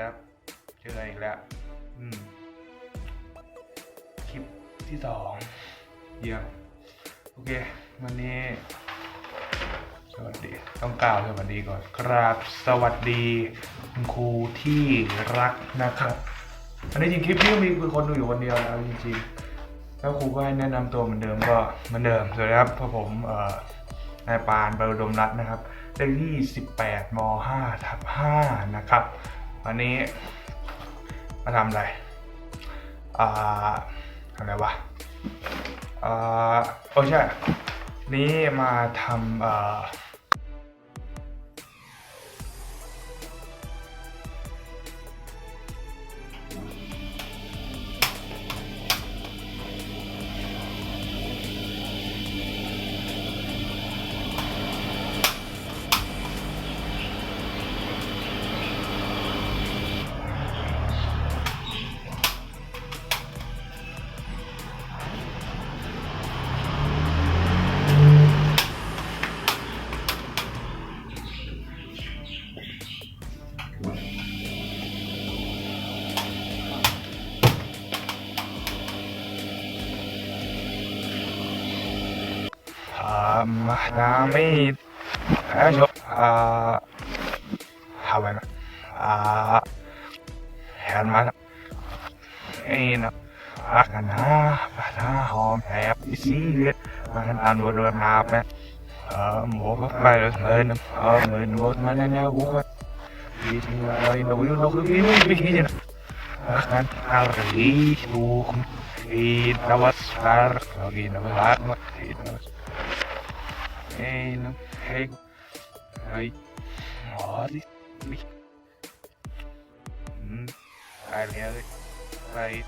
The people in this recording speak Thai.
ครับ เจออีกแล้ว อืม คลิปที่สองเยี่ยมโอเค วันนี้ สวัสดี ต้องกล่าวสวัสดีก่อนครับสวัสดีคุณครูที่รักนะครับอันนี้จริงคลิปนี้มีคนดูอยู่คนเดียวแล้วจริงๆแล้วครูก็ให้แนะนำตัวเหมือนเดิมก็เหมือนเดิมสวัสดีครับพวกผมเอ่อนายปานบรดมรัตน์นะครับเลขที่ 18ม5ทับ5นะครับ วันนี้มาทำอะไร อ่าทำอะไรวะ อ่าโอ้ใช่ นี่มาทำอ่า namid ayo ah herman ina akana bana hom heb isiget man an wurde nabe mo bei das nein nein wird man in der Woche geht mir in der Woche noch irgendwie beginnen kan arlicht buchen geht was far was descendo, rego. Aí, mole. Hum, aliás, aí. aí.